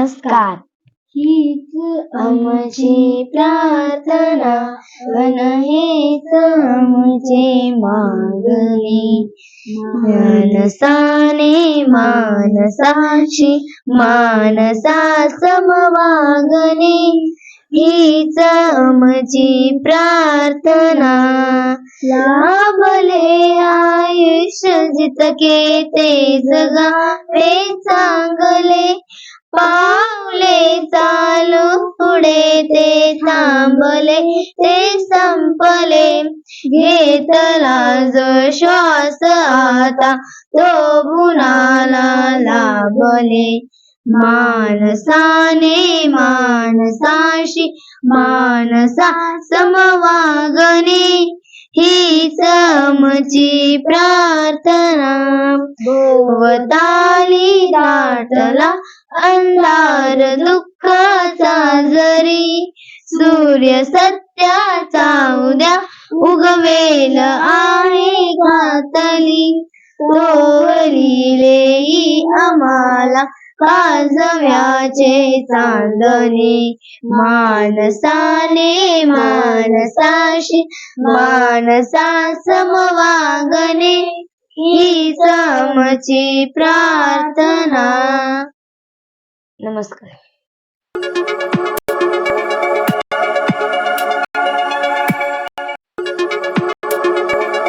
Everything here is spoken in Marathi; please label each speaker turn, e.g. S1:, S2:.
S1: नमस्कार. हीच आमची प्रार्थना वन हेच आमचे मागणे. मानसाने मानसाशी मानसा समवागणे हीच आमची प्रार्थना. लाभले आयुष्य जितके ते जगावे चांगले. पा चालू पुढे ते थांबले ते संपले. घेतला जो श्वास आता तो गुणाला लाभले. मानसाने मानसाशी मानसा समवागणे ही समची प्रार्थना. भोवताली दाटला अंधार दुःखाचा जरी. सूर्य सत्याचा उद्या उगवेल आहे घातली. तोवलिले आम्हाला काजव्याचे चांदणे. मानसाने मानसाशी मानसा समवागणे ही समची प्रार्थना. नमस्कार.